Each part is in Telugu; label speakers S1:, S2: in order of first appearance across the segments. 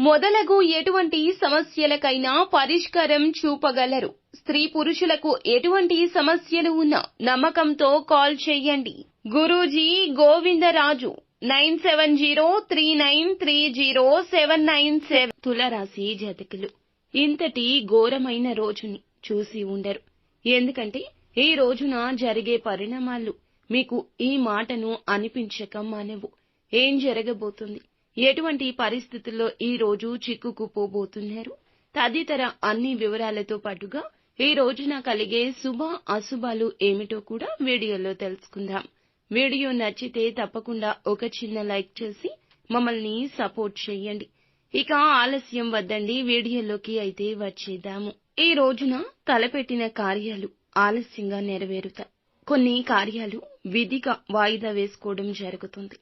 S1: మొదలగు ఎటువంటి సమస్యలకైనా పరిష్కారం చూపగలరు. స్త్రీ పురుషులకు ఎటువంటి సమస్యలు ఉన్నా నమ్మకంతో కాల్ చేయండి. Guruji Govindaraju nine seven zero three nine three zero seven nine seven. తులరాశి జతకులు ఇంతటి ఘోరమైన రోజుని చూసి ఉండరు. ఎందుకంటే ఈ రోజున జరిగే పరిణామాలు మీకు ఈ మాటను అనిపించక మానవు. ఏం జరగబోతుంది? ఎటువంటి పరిస్థితుల్లో ఈ రోజు చిక్కుకుపోబోతున్నారు? తదితర అన్ని వివరాలతో పాటుగా ఈ రోజున కలిగే శుభ అశుభాలు ఏమిటో కూడా వీడియోలో తెలుసుకుందాం. వీడియో నచ్చితే తప్పకుండా ఒక చిన్న లైక్ చేసి మమ్మల్ని సపోర్ట్ చేయండి. ఇక ఆలస్యం వద్దండి వీడియోలోకి అయితే వచ్చేద్దాము. ఈ రోజున తలపెట్టిన కార్యాలు ఆలస్యంగా నెరవేరుతాయి. కొన్ని కార్యాలు విధిగా వాయిదా వేసుకోవడం జరుగుతుంది.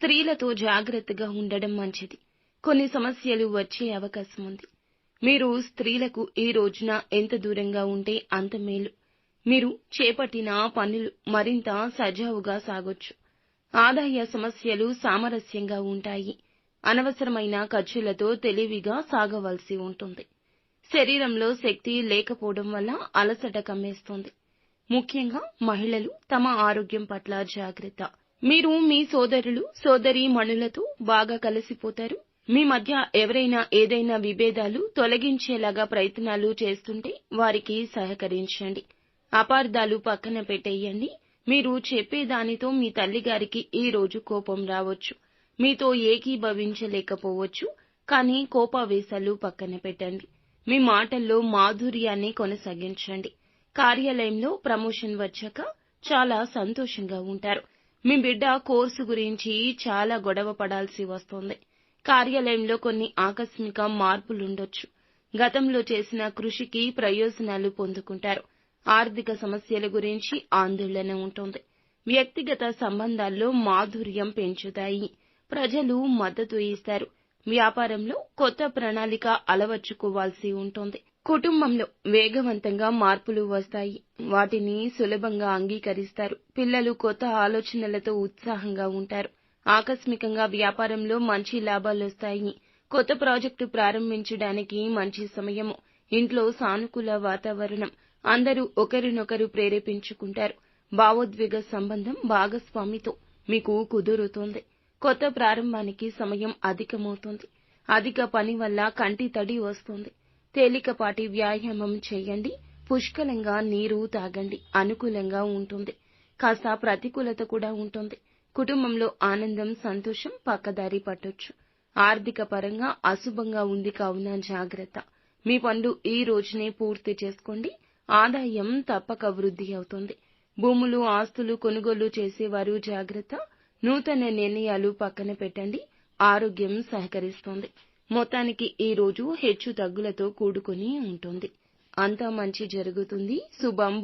S1: స్త్రీలతో జాగ్రత్తగా ఉండడం మంచిది. కొన్ని సమస్యలు వచ్చే అవకాశం ఉంది. మీరు స్త్రీలకు ఈ రోజున ఎంత దూరంగా ఉంటే అంత మేలు. మీరు చేపట్టిన పనులు మరింత సజావుగా సాగొచ్చు. ఆదాయ సమస్యలు సామరస్యంగా ఉంటాయి. అనవసరమైన ఖర్చులతో తెలివిగా సాగవలసి ఉంటుంది. శరీరంలో శక్తి లేకపోవడం వల్ల అలసట కమ్మేస్తుంది. ముఖ్యంగా మహిళలు తమ ఆరోగ్యం పట్ల జాగ్రత్త. మీరు మీ సోదరులు సోదరీ మణులతో బాగా కలిసిపోతారు. మీ మధ్య ఎవరైనా ఏదైనా విభేదాలు తొలగించేలాగా ప్రయత్నాలు చేస్తుంటే వారికి సహకరించండి. అపార్థాలు పక్కన పెట్టేయండి. మీరు చెప్పేదానితో మీ తల్లిగారికి ఈ రోజు కోపం రావచ్చు. మీతో ఏకీభవించలేకపోవచ్చు. కానీ కోపావేశాలు పక్కన పెట్టండి. మీ మాటల్లో మాధుర్యాన్ని కొనసాగించండి. కార్యాలయంలో ప్రమోషన్ వచ్చాక చాలా సంతోషంగా ఉంటారు. మీ బిడ్డ కోర్సు గురించి చాలా గొడవ పడాల్సి వస్తోంది. కార్యాలయంలో కొన్ని ఆకస్మిక మార్పులుండొచ్చు. గతంలో చేసిన కృషికి ప్రయోజనాలు పొందుకుంటారు. ఆర్థిక సమస్యల గురించి ఆందోళన ఉంటుంది. వ్యక్తిగత సంబంధాల్లో మాధుర్యం పెంచుతాయి. ప్రజలు మద్దతు ఇస్తారు. వ్యాపారంలో కొత్త ప్రణాళిక అలవర్చుకోవాల్సి ఉంటుంది. కుటుంబంలో వేగవంతంగా మార్పులు వస్తాయి. వాటిని సులభంగా అంగీకరిస్తారు. పిల్లలు కొత్త ఆలోచనలతో ఉత్సాహంగా ఉంటారు. ఆకస్మికంగా వ్యాపారంలో మంచి లాభాలొస్తాయి కొత్త ప్రాజెక్టు ప్రారంభించడానికి మంచి సమయము. ఇంట్లో సానుకూల వాతావరణం. అందరూ ఒకరినొకరు ప్రేరేపించుకుంటారు. భావోద్వేగ సంబంధం భాగస్వామితో మీకు కుదురుతుంది. కొత్త ప్రారంభానికి సమయం అధికమవుతుంది. అధిక పని వల్ల కంటి తడి వస్తుంది. తేలికపాటి వ్యాయామం చేయండి. పుష్కలంగా నీరు తాగండి. అనుకూలంగా ఉంటుంది. కాస్త ప్రతికూలత కూడా ఉంటుంది. కుటుంబంలో ఆనందం సంతోషం పక్కదారి పట్టొచ్చు. ఆర్థిక పరంగా అశుభంగా ఉంది కావున జాగ్రత్త. మీ పనులు ఈ రోజునే పూర్తి చేసుకోండి. ఆదాయం తప్పక వృద్ధి అవుతుంది. భూములు ఆస్తులు కొనుగోలు చేసేవారు జాగ్రత్త. నూతన నిర్ణయాలు పక్కన పెట్టండి. ఆరోగ్యం సహకరిస్తోంది. మొత్తానికి ఈ రోజు హెచ్చు తగ్గులతో కూడుకుని ఉంటుంది. అంతా మంచి జరుగుతుంది. శుభం